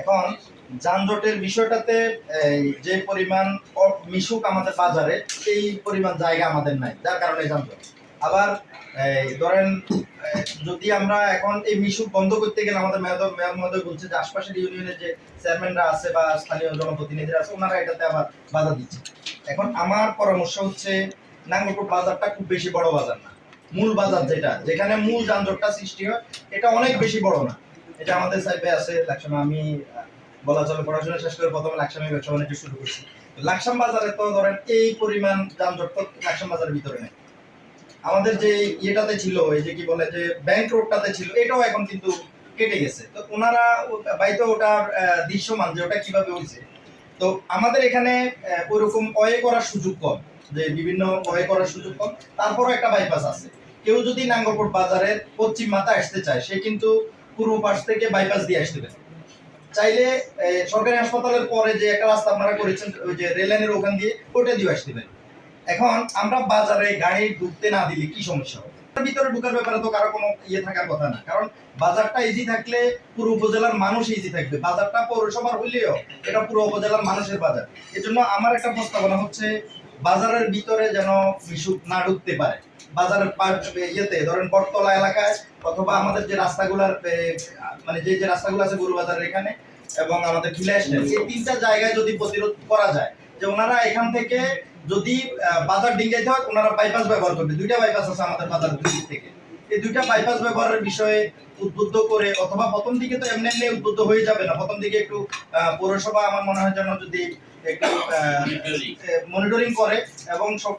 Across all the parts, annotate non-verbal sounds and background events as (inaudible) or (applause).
এখন যানজটের বিষয়টাতে যে পরিমাণ মিশুক আমাদের বাজারে এই পরিমাণ জায়গা আমাদের নাই, যার কারণে যানজট। আবার ধরেন যদি আমরা এখন এই মিশুক বন্ধ করতে গেলে আমাদের মেয়র মেয়র মহোদয় বলছে যে আশপাশের ইউনিয়নের যে চেয়ারম্যানরা আছে বা স্থানীয় জনপ্রতিনিধিরা আছে, ওনারা এটাতে আবার বাধা দিচ্ছে। এখন আমার পরামর্শ হচ্ছে, নাঙ্গলকোট বাজারটা খুব বেশি বড় বাজার না। মূল বাজার যেটা, যেখানে মূল যানজটটা সৃষ্টি হয়, এটা অনেক বেশি বড় না। এটা আমাদের সাইডে আছে লাকসামে আমি বলা চলে পড়াশোনা শেষ করে প্রথমে লাকসামে ব্যবসা বাণিজ্য শুরু করছি। লাকসাম বাজারে তো ধরেন এই পরিমাণ যানজট তো লাকসাম বাজারের ভিতরে নেই। আমাদের যে ইয়েটাতে ছিল এই যে কি বলে যে ব্যাংক রোডটাতে ছিল, এটাও এখন কিন্তু কেটে গেছে। তো ওনারা বাইতো ওটা দৃশ্যমান যে ওটা কীভাবে হয়েছে। তো আমাদের এখানে ওইরকম অয়ে করার সুযোগ কম, যে বিভিন্ন অয়ে করার সুযোগ কম। তারপরও একটা বাইপাস আছে। কেউ যদি নাঙ্গলকোট বাজারের পশ্চিম মাথা আসতে চায়, সে কিন্তু পূর্ব পাশ থেকে বাইপাস দিয়ে আসতে পারে। চাইলে সরকারি হাসপাতালের পরে যে একটা রাস্তা আপনারা করেছেন, ওই যে রেল লাইনের ওখান দিয়ে ওটা দিয়ে আসতে পারে। এখন আমরা বাজারে গাড়ি ঢুকতে না দিলে কি সমস্যা হবে? ভিতরে ঢুকার ব্যাপারে তো কারও কোনো ইয়ে থাকার কথা না। কারণ বাজারটা ইজি থাকলে পুরো উপজেলার মানুষ ইজি থাকবে। বাজারটা পৌরসভার হইলেও এটা পুরো উপজেলার মানুষের বাজার। এজন্য আমার একটা প্রস্তাবনা হচ্ছে, বাজারের ভিতরে যেন মিশুক না ঢুকতে পারে। বাজারের ইয়েতে, ধরেন বটতলা এলাকায় অথবা আমাদের যে রাস্তাগুলার মানে যে যে রাস্তাগুলো আছে গরু বাজারের এখানে এবং আমাদের খিলাস এই তিনটা জায়গায় যদি প্রতিরোধ করা যায়, যে ওনারা এখান থেকে যদি বাজার ডিঙ্গাইতে হয়, ওনারা বাইপাস ব্যবহার করবে। দুইটা বাইপাস আছে আমাদের বাজার থেকে। এই দুইটা বাইপাস ব্যবহারের বিষয়ে উদ্বুদ্ধ করে অথবা প্রথম দিকে তো এমনি এমনি উদ্বুদ্ধ হয়ে যাবে না। প্রথম দিকে একটু পৌরসভা আমার মনে হয় যেন যদি একটু মনিটরিং করে এবং সব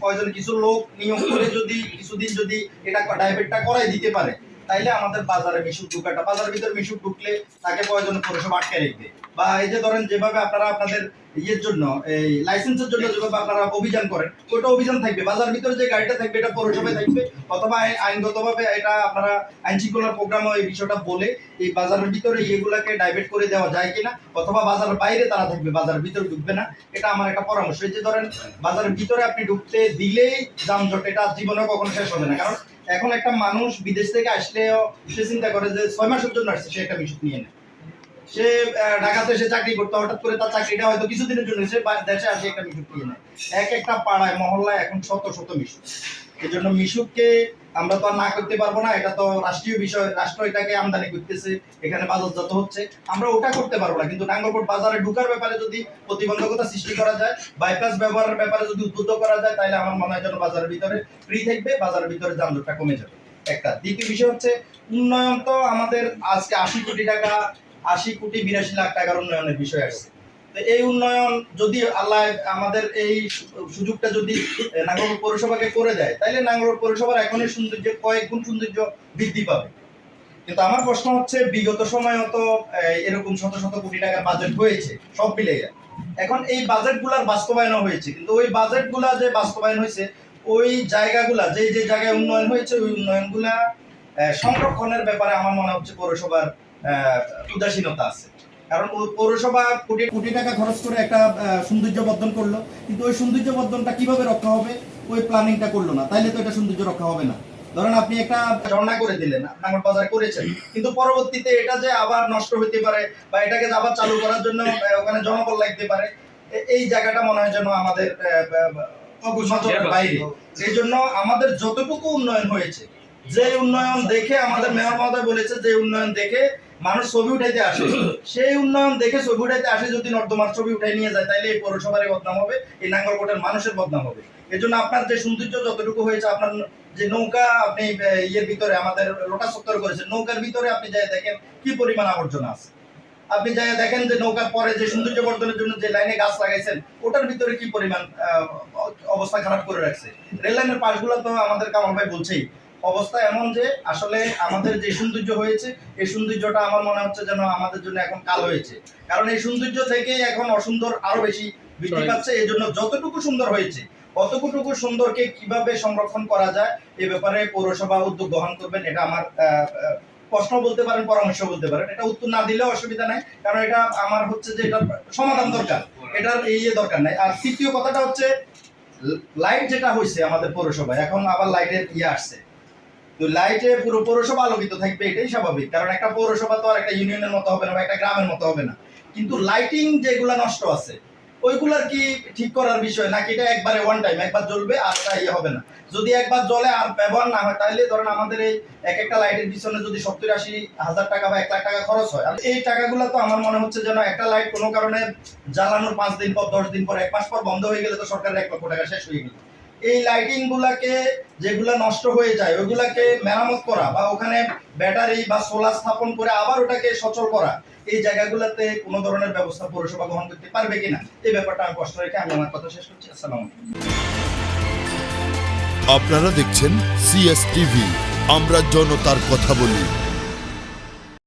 প্রয়োজন কিছু লোক নিয়োগ করে যদি কিছুদিন যদি এটা ডাইভেটটা করাই দিতে পারে তাইলে আমাদের বাজারে মিশুক ঢুকাটা। বাজারের ভিতরে মিশুক ঢুকলে তাকে প্রয়োজন পৌরসভা আটকে রাখবে বা এই যে ধরেন যেভাবে আপনারা আপনাদের ইয়ের জন্য, এই লাইসেন্সের জন্য যেভাবে আপনারা অভিযান করেন ওটা অভিযান থাকবে। বাজার ভিতরে যে গাড়িটা থাকবে, এটা পৌরসভায় থাকবে। অথবা আইনগতভাবে এটা আপনারা আইন শৃঙ্খলার এই বিষয়টা বলে এই বাজারের ভিতরে ইয়েগুলাকে করে দেওয়া যায় কিনা, অথবা বাজারের বাইরে তারা থাকবে, বাজারের ভিতরে ঢুকবে না, এটা আমার একটা পরামর্শ। যে ধরেন, বাজারের ভিতরে আপনি ঢুকতে দিলেই যানজট, এটা জীবনে কখনো শেষ হবে না। কারণ এখন একটা মানুষ বিদেশ থেকে আসলেও সে চিন্তা করে যে ছয় মাসের জন্য আসছে, সে একটা নিয়ে নেয়। সে ঢাকাতে সে চাকরি করতো, হঠাৎ করে তার চাকরিটা হয়তো কিছুদিনের জন্য সে দেশে আসে একটা মিশুক নিয়ে নেয়। এক একটা পাড়ায়, মহল্লায় এখন শত শত মিশুক। এই জন্য মিশুককে আমরা তো আর না করতে পারব না, এটা তো রাষ্ট্রীয় বিষয় রাষ্ট্র এটাকে আমদানি করতেছে, এখানে বাজারজাত হচ্ছে। আমরা ওটা করতে পারব না, কিন্তু নাঙ্গলকোট বাজারে ঢুকার ব্যাপারে যদি প্রতিবন্ধকতা সৃষ্টি করা যায় বাইপাস ব্যবহারের ব্যাপারে যদি উদ্বুদ্ধ করা যায় তাহলে আমার মনে হয় যেন বাজারের ভিতরে ফ্রি থাকবে, বাজারের ভিতরে যানজটটা কমে যাবে। একটা দ্বিতীয় বিষয় হচ্ছে, উন্নয়ন তো আমাদের আজকে আশি কোটি টাকা আশি কোটি বিরাশি লাখ টাকার উন্নয়নের বিষয় আসছে তো এই উন্নয়ন যদি আল্লাহ আমাদের এই সুযোগটা যদি আহ, নাঙ্গলকোট পৌরসভাকে করে দেয় তাহলে নাঙ্গলকোট পৌরসভার এখনই সৌন্দর্য কয়েক গুণ সৌন্দর্য বৃদ্ধি পাবে। কিন্তু আমার প্রশ্ন হচ্ছে বিগত সময়ও তো এরকম শত শত কোটি টাকার বাজেট হয়েছে সব মিলে এখন এই বাজেটগুলার বাস্তবায়ন হয়েছে। কিন্তু ওই বাজেটগুলা যে বাস্তবায়ন হয়েছে ওই জায়গাগুলা যে যে জায়গায় উন্নয়ন হয়েছে ওই উন্নয়নগুলা সংরক্ষণের ব্যাপারে আমার মনে হচ্ছে পৌরসভার উদাসীনতা আছে। কারণ পৌরসভা কোটি কোটি টাকা খরচ করে একটা সৌন্দর্য বর্ধন করল। কিন্তু ওই সৌন্দর্য বর্ধনটা কীভাবে রক্ষা হবে ওই প্ল্যানিংটা করল না। তাইলে তো এটা সৌন্দর্য রক্ষা হবে না। ধরেন আপনি একটা ঝর্ণা করে দিলেন নাঙ্গল বাজার করেছেন। কিন্তু পরবর্তীতে এটা যে আবার নষ্ট হইতে পারে বা এটাকে আবার চালু করার জন্য ওখানে জনবল লাগতে পারে এই জায়গাটা মনে হয় যেন আমাদের বাইরে। এই জন্য আমাদের যতটুকু উন্নয়ন হয়েছে যে উন্নয়ন দেখে আমাদের মেয়র মহোদয় বলেছে যে উন্নয়ন দেখে মানুষ ছবি উঠাইতে আসে। (coughs) সেই উন্নয়ন দেখে ছবি উঠাইতে আসে যদি নর্দমার ছবি উঠাই নিয়ে যায় তাহলে এই পৌরসভার বদনাম হবে এই নাঙ্গলকোটের মানুষের বদনাম হবে। এই জন্য আপনার যে সৌন্দর্য যতটুকু হয়েছে আপনার যে নৌকা আপনি ইয়ের ভিতরে আমাদের লোটা সত্তর করেছেন নৌকার ভিতরে আপনি যাই দেখেন কি পরিমাণ আবর্জনা আছে। আপনি যাই দেখেন যে নৌকার পরে যে সৌন্দর্য বর্ধনের জন্য যে লাইনে গাছ লাগাইছেন ওটার ভিতরে কি পরিমাণ আহ, অবস্থা খারাপ করে রাখছে। রেল লাইনের পাশগুলো তো আমাদের কামাল ভাই বলছেই অবস্থা এমন যে আসলে আমাদের যে সৌন্দর্য হয়েছে এই সৌন্দর্যটা আমার মনে হচ্ছে যেন আমাদের জন্য এখন কাল হয়েছে। কারণ এই সৌন্দর্য থেকে এখন অসুন্দর আরও বেশি বৃদ্ধি পাচ্ছে এই জন্য যতটুকু সুন্দর হয়েছে কতটুকু সুন্দরকে কীভাবে সংরক্ষণ করা যায় এই ব্যাপারে পৌরসভা উদ্যোগ গ্রহণ করবেন এটা আমার প্রশ্ন বলতে পারেন পরামর্শ বলতে পারেন। এটা উত্তর না দিলেও অসুবিধা নাই কারণ এটা আমার হচ্ছে যে এটা সমাধান দরকার এটার এই ইয়ে দরকার নাই। আর তৃতীয় কথাটা হচ্ছে লাইট যেটা হয়েছে আমাদের পৌরসভায় এখন আবার লাইটের ইয়ে আসছে। তো লাইটে পুরো পৌরসভা আলোকিত থাকবে, এটাই স্বাভাবিক। কারণ একটা পৌরসভা তো আর একটা ইউনিয়নের মতো হবে না বা একটা গ্রামের মতো হবে না। কিন্তু লাইটিং যেগুলা নষ্ট আছে, ওইগুলার কি ঠিক করার বিষয়? নাকি এটা একবারে ওয়ান টাইম একবার জ্বলবে আর ওটা ইয়ে হবে না? যদি একবার জ্বলে আর ব্যবহার না হয় তাহলে ধরেন আমাদের এই এক একটা লাইটের পিছনে যদি সত্তর আশি হাজার টাকা বা এক লাখ টাকা খরচ হয়, আর এই টাকাগুলো তো আমার মনে হচ্ছে যেন একটা লাইট কোনো কারণে জ্বালানোর পাঁচ দিন পর, দশ দিন পর, এক মাস পর বন্ধ হয়ে গেলে তো সরকারের এক লক্ষ টাকা শেষ হয়ে গেল। এই লাইটিং গুলাকে যেগুলা নষ্ট হয়ে যায় ওইগুলাকে মেরামত করা বা ওখানে ব্যাটারি বা সোলার স্থাপন করে আবার ওটাকে সচল করা, এই জায়গাগুলোতে কোনো ধরনের ব্যবস্থা পৌরসভা গ্রহণ করতে পারবে কিনা? এই ব্যাপারটা আমি কষ্ট রেখে আমি আমার কথা শেষ করছি। আসসালাম আপনারা দেখছেন সিএস টিভি আমরা জনতার কথা বলি।